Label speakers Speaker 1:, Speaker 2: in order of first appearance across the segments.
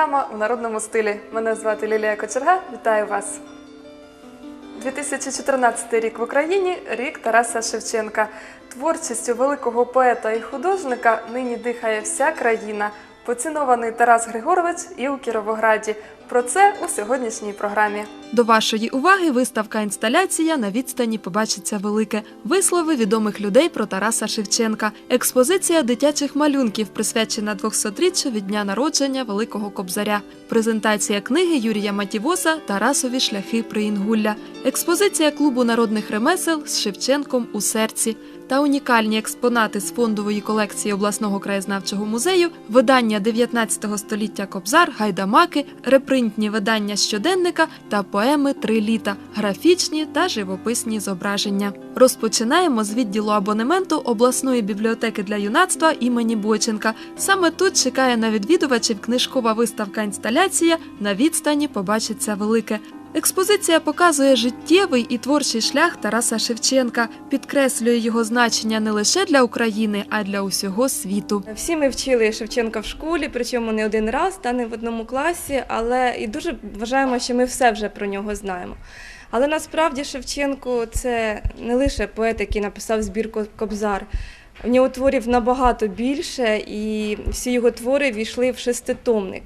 Speaker 1: програма у народному стилі. Мене звати Лілія Кочерга. Вітаю вас. 2014 рік в Україні рік Тараса Шевченка. Творчістю великого поета і художника нині дихає вся країна. Поцінований Тарас Григорович і у Кіровограді. Про це у сьогоднішній програмі.
Speaker 2: До вашої уваги виставка інсталяція на відстані побачиться велике. Вислови відомих людей про Тараса Шевченка. Експозиція дитячих малюнків присвячена 200-річчю від дня народження Великого Кобзаря. Презентація книги Юрія Матівоса Тарасові шляхи Приінгулля. Експозиція клубу народних ремесел з Шевченком у серці. Та унікальні експонати з фондової колекції обласного краєзнавчого музею, видання 19 століття Кобзар, гайдамаки, репринтні видання щоденника та поеми Три літа, графічні та живописні зображення. Розпочинаємо з відділу абонементу обласної бібліотеки для юнацтва імені Бойченка. Саме тут чекає на відвідувачів книжкова виставка інсталяція на відстані побачиться велике. Експозиція показує життєвий і творчий шлях Тараса Шевченка, підкреслює його значення не лише для України, а й для усього світу.
Speaker 3: Всі ми вчили Шевченка в школі, причому не один раз, та не в одному класі, але і дуже вважаємо, що ми все вже про нього знаємо. Але насправді Шевченко це не лише поет, який написав збірку Кобзар. У нього творів набагато більше, і всі його твори війшли в шеститомник.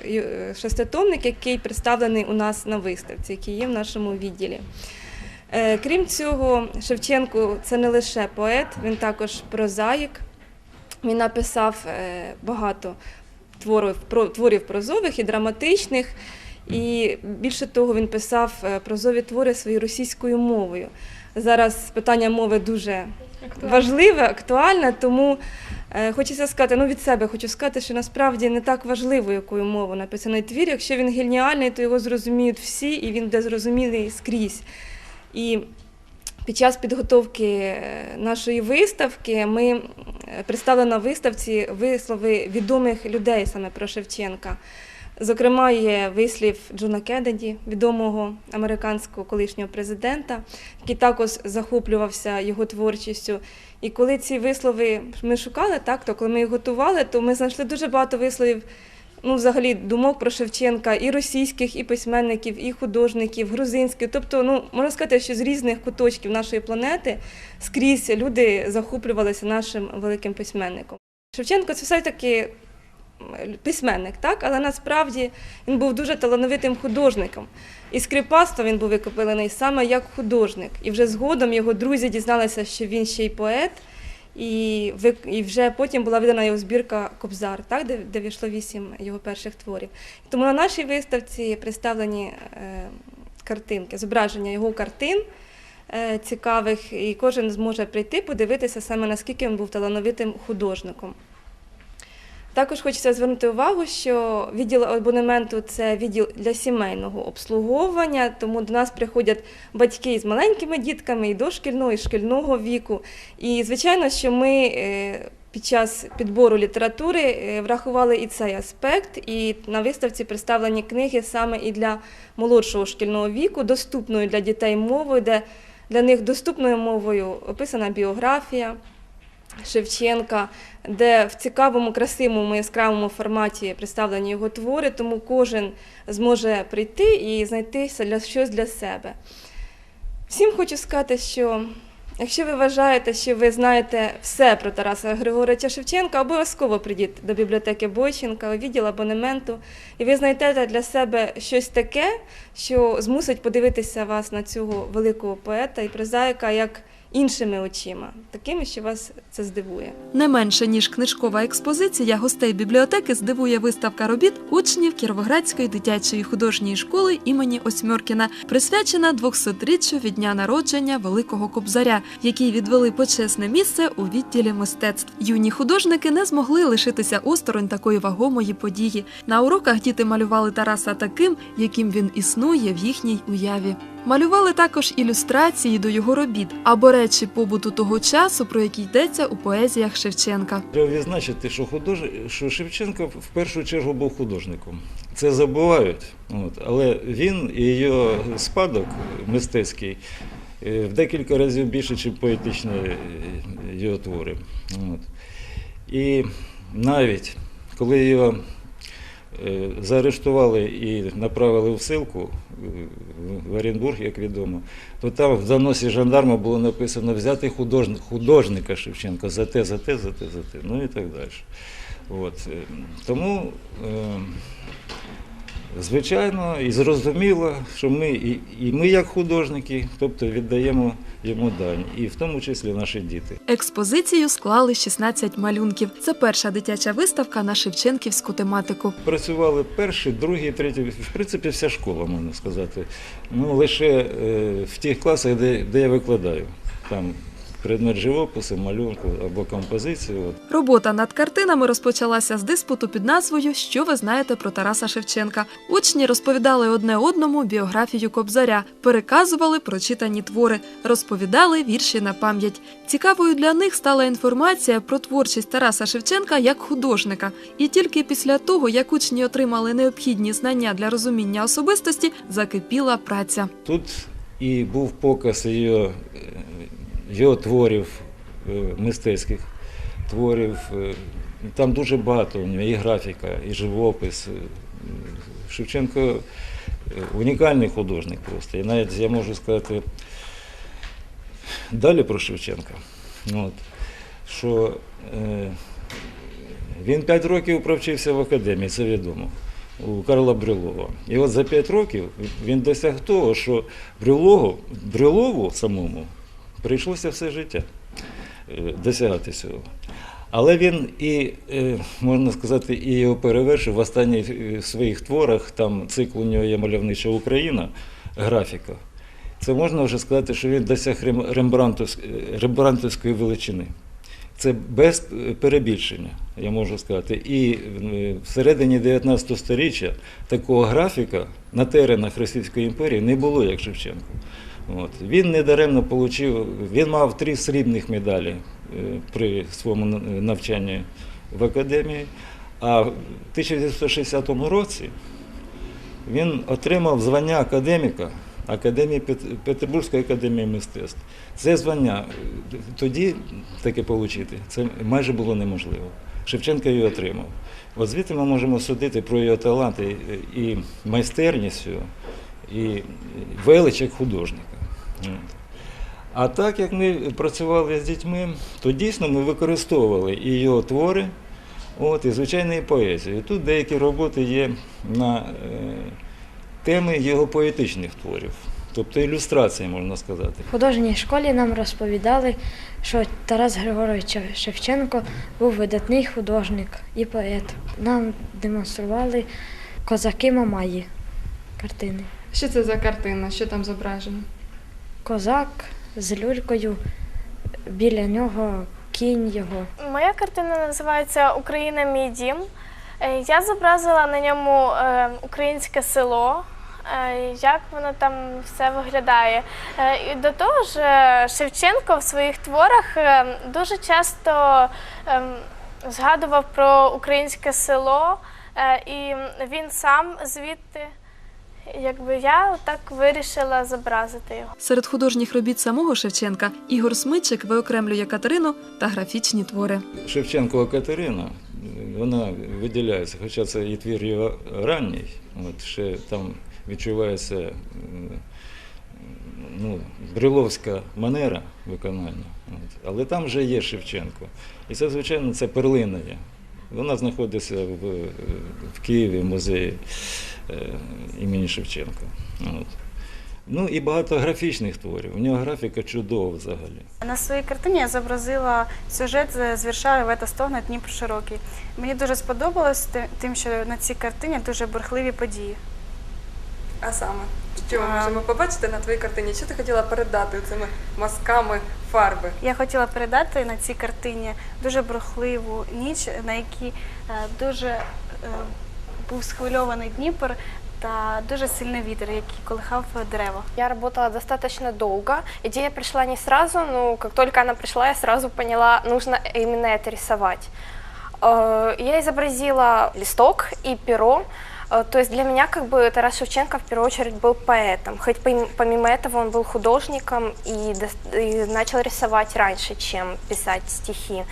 Speaker 3: Е, Шеститомник, який представлений у нас на виставці, який є в нашому відділі. Е, Крім цього, Шевченко це не лише поет, він також прозаїк. Він написав е, багато творів, творів прозових і драматичних. І більше того, він писав прозові твори своєю російською мовою. Зараз питання мови дуже важливе, актуальне, тому хочеться сказати, ну від себе хочу сказати, що насправді не так важливо, якою мовою написаний твір. Якщо він геніальний, то його зрозуміють всі, і він буде зрозумілий скрізь. І під час підготовки е, нашої виставки ми е, представили на виставці вислови відомих людей саме про Шевченка. Зокрема, є вислів Джона Кеннеді, відомого американського колишнього президента, який також захоплювався його творчістю. І коли ці вислови ми шукали, так, то коли ми їх готували, то ми знайшли дуже багато висловів, ну, взагалі, думок про Шевченка, і російських, і письменників, і художників, грузинських. Тобто, ну, можна сказати, що з різних куточків нашої планети скрізь люди захоплювалися нашим великим письменником. Шевченко це все-таки письменник, так? але насправді він був дуже талановитим художником. І скрипацтва він був викопилений саме як художник. І вже згодом його друзі дізналися, що він ще й поет. І, і вже потім була видана його збірка Кобзар, так, де, де війшло вісім його перших творів. Тому на нашій виставці представлені е, картинки, зображення його картин е, цікавих, і кожен зможе прийти, подивитися саме наскільки він був талановитим художником. Також хочеться звернути увагу, що відділ абонементу це відділ для сімейного обслуговування, тому до нас приходять батьки з маленькими дітками і дошкільного, і шкільного віку. І звичайно, що ми е, під час підбору літератури е, врахували і цей аспект, і на виставці представлені книги саме і для молодшого шкільного віку, доступною для дітей мовою, де для них доступною мовою описана біографія. Шевченка, де в цікавому, красивому, яскравому форматі представлені його твори, тому кожен зможе прийти і знайти щось для себе. Всім хочу сказати, що якщо ви вважаєте, що ви знаєте все про Тараса Григоровича Шевченка, обов'язково прийдіть до бібліотеки Бойченка, у відділ абонементу, і ви знайдете для себе щось таке, що змусить подивитися вас на цього великого поета і прозаїка як іншими очима, такими, що вас це здивує.
Speaker 2: Не менше ніж книжкова експозиція гостей бібліотеки здивує виставка робіт учнів Кіровоградської дитячої художньої школи імені Осьмьоркіна, присвячена 200-річчю від дня народження Великого Кобзаря, який відвели почесне місце у відділі мистецтв. Юні художники не змогли лишитися осторонь такої вагомої події. На уроках діти малювали Тараса таким, яким він існує в їхній уяві. Малювали також ілюстрації до його робіт або речі побуту того часу, про які йдеться у поезіях Шевченка.
Speaker 4: Треба відзначити, що, худож... що Шевченко в першу чергу був художником. Це забувають, от. але він і його спадок мистецький е, в декілька разів більше, ніж поетичні е, його твори. От. І навіть коли його заарештували і направили в ссылку е, в Оренбург, як відомо, то там в доносі жандарма було написано взяти художника, Шевченка за те, за те, за те, за те, ну і так далі. От. е, Тому, е, звичайно, і зрозуміло, що ми, і, і ми як художники, тобто віддаємо йому дань, і в тому числі наші діти.
Speaker 2: Експозицію склали 16 малюнків. Це перша дитяча виставка на шевченківську тематику.
Speaker 4: Працювали перший, другий, третій, в принципі, вся школа, можна сказати. Ну, лише е, в тих класах, де, де я викладаю. Там предмет живопису, малюнку або композиції. От.
Speaker 2: Робота над картинами розпочалася з диспуту під назвою Що ви знаєте про Тараса Шевченка. Учні розповідали одне одному біографію Кобзаря, переказували прочитані твори, розповідали вірші на пам'ять. Цікавою для них стала інформація про творчість Тараса Шевченка як художника. І тільки після того, як учні отримали необхідні знання для розуміння особистості, закипіла праця.
Speaker 4: Тут і був показ його, е, його творів, е, мистецьких творів. е, Там дуже багато у нього і графіка, і живопис. Е, Шевченко унікальний художник просто. І навіть я можу сказати далі про Шевченка. От, що він 5 років провчився в академії, це відомо, у Карла Брюлова. І от за 5 років він досяг того, що Брюлову, Брюлову самому прийшлося все життя е, досягати цього. Але він і, е, можна сказати, і його перевершив в останніх е, своїх творах, там цикл у нього є мальовнича Україна, графіка. Це можна вже сказати, що він досяг рембрантовської величини. Це без перебільшення, я можу сказати. І всередині 19 століття такого графіка на теренах Російської імперії не було, як Шевченко. От. Він недаремно отримав, він мав три срібних медалі е, при своєму навчанні в академії. А в 1960 році він отримав звання академіка Академії Пет- Петербурзької академії мистецтв. Це звання е, тоді таке отримати, це майже було неможливо. Шевченко його отримав. От звідти ми можемо судити про його талант і, і майстерність, його, і велич як художника. А так як ми працювали з дітьми, то дійсно ми використовували і його твори, от, і звичайно, і поезію. Тут деякі роботи є на е, теми його поетичних творів, тобто ілюстрації, можна сказати.
Speaker 5: В художній школі нам розповідали, що Тарас Григорович Шевченко був видатний художник і поет. Нам демонстрували козаки Мамаї картини.
Speaker 1: Що це за картина? Що там зображено?
Speaker 5: Козак з люлькою, біля нього кінь його.
Speaker 6: Моя картина називається Україна мій дім. Е, Я зобразила на ньому е, українське село, е, як воно там все виглядає. І до того ж, Шевченко в своїх творах дуже часто е, згадував про українське село, і він сам звідти. Якби я так вирішила зобразити його.
Speaker 2: Серед художніх робіт самого Шевченка Ігор Смичик виокремлює Катерину та графічні твори.
Speaker 4: Шевченкова Катерина, вона виділяється, хоча це і твір його ранній, от, ще там відчувається е, ну, бриловська манера виконання. От. Але там вже є Шевченко. І це, звичайно, це перлина є. Вона знаходиться в, е, в Києві, в музеї е, імені Шевченка. От. Ну і багато графічних творів. У нього графіка чудова взагалі.
Speaker 7: На своїй картині я зобразила сюжет з вірша Левета Стогна Дніпро Широкий. Мені дуже сподобалось тим, що на цій картині дуже бурхливі події.
Speaker 1: А саме, що ми можемо побачити на твоїй картині? Що ти хотіла передати цими мазками фарби?
Speaker 7: Я хотіла передати на цій картині дуже бурхливу ніч, на якій е, дуже е, був схвильований Дніпр та дуже сильний вітер, який колихав дерева.
Speaker 8: Я работала достаточно долго. Идея пришла не сразу, но как только она пришла, я сразу поняла, нужно именно это рисовать. Э, Я изобразила листок и перо. Э, То есть для меня как бы Тарас Шевченко в первую очередь был поэтом. Хоть пом- помимо этого он был художником и, дос- и начал рисовать раньше, чем писать стихи.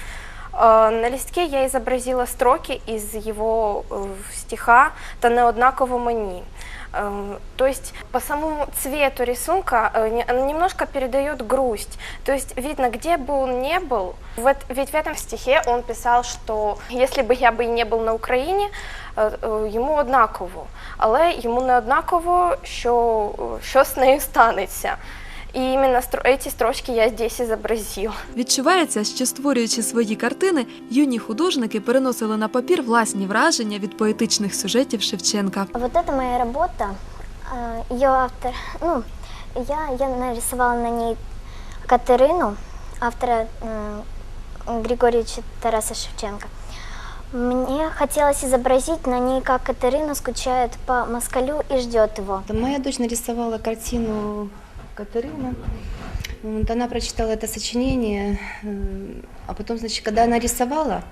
Speaker 8: Э, На листке я изобразила строки из его э, стиха «Та неоднаково мені». Э, То есть по самому цвету рисунка э, не- он немножко передает грусть. То есть видно, где бы он ни был, в эт- ведь в этом стихе он писал, что если бы я бы и не был на Україні, е, е, йому однаково, але йому не однаково, що, е, що з нею станеться. І іменно ці строчки я здесь і зобразила.
Speaker 2: Відчувається, що створюючи свої картини, юні художники переносили на папір власні враження від поетичних сюжетів Шевченка.
Speaker 9: Вот это моя работа. Ее автор, ну, я, я нарисовала на ней Катерину, автора Григорьевича Тараса Шевченко. Мне хотелось изобразить на ней, как Катерина скучает по москалю и ждет его.
Speaker 10: Моя дочь нарисовала картину Катерина. Вот, она прочитала это сочинение, э, а потом, значит, когда она рисовала,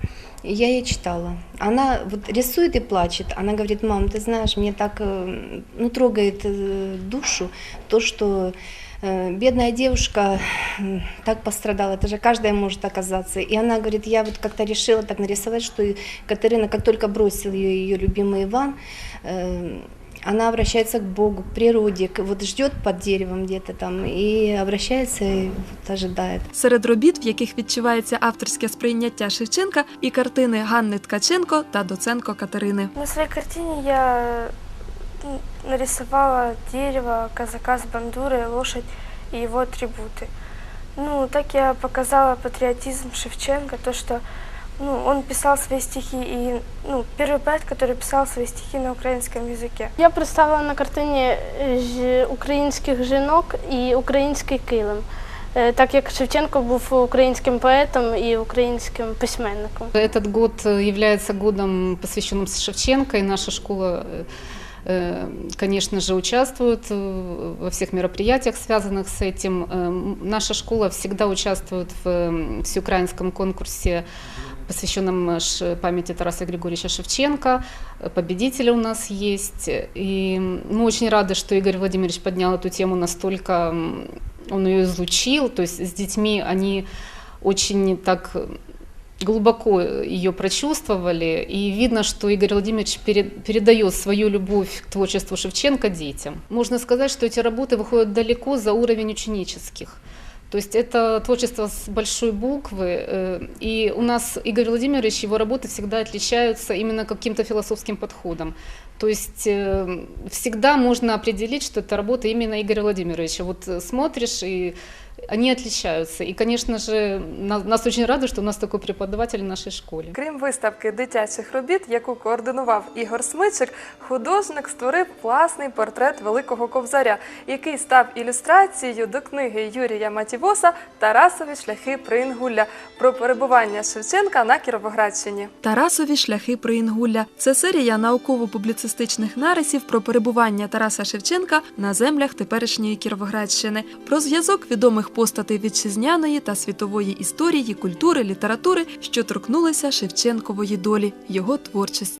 Speaker 10: я ей читала. Она вот рисует и плачет. Она говорит, мам, ты знаешь, мне так э, ну, трогает э, душу то, что э, бедная девушка э, так пострадала. Это же каждая может оказаться. И она говорит, я вот как-то решила так нарисовать, что и Катерина, как только бросил ее ее любимый Иван, э, она обращается к Богу, к природе, вот ждет под деревом где-то там и обращается и вот ожидает.
Speaker 2: Серед робіт, в яких відчувається авторське сприйняття Шевченка, і картини Ганни Ткаченко та Доценко Катерини.
Speaker 6: На своей картине я м, нарисовала дерево, казака с бандурой, лошадь и его атрибуты. Ну, так я показала патриотизм Шевченко, то, что ну, он писал свои стихи, и ну, первый поэт, который писал свои стихи на украинском языке.
Speaker 11: Я представила на картині е, ж- українських жінок і український килим, Е, так як Шевченко був українським поетом і українським письменником.
Speaker 12: Этот год э, является годом, посвященным Шевченко, и наша школа, э, э, конечно же, участвует э, во всех мероприятиях, связанных с этим. Э, м, Наша школа всегда участвует в э, всеукраинском конкурсе, посвященном э, ш- памяти Тараса Григорьевича Шевченко. Э, Победители у нас есть. И мы очень рады, что Игорь Владимирович поднял эту тему настолько, м, он ее излучил, то есть с детьми они очень так глубоко ее прочувствовали, и видно, что Игорь Владимирович пере- передает свою любовь к творчеству Шевченко детям. Можно сказать, что эти работы выходят далеко за уровень ученических. То есть это творчество с большой буквы, э, и у нас Игорь Владимирович, его работы всегда отличаются именно каким-то философским подходом. То есть э, всегда можно определить, что это работа именно Игоря Владимировича. Вот э, смотришь, и они отличаются. И, конечно же, на- нас очень рады, что у нас такой преподаватель в нашей школе.
Speaker 1: Крім виставки дитячих робіт, яку координував Ігор Смичик, художник створив власний портрет великого ковзаря, який став ілюстрацією до книги Юрія Матівоса Тарасові шляхи Приінгулля про перебування Шевченка на Кіровоградщині.
Speaker 2: Тарасові шляхи про Інгулля. Це серія науково-публіцистичних нарисів про перебування Тараса Шевченка на землях теперішньої Кіровоградщини, про зв'язок відомих постатей вітчизняної та світової історії, культури, літератури, що торкнулися Шевченкової долі, його творчості.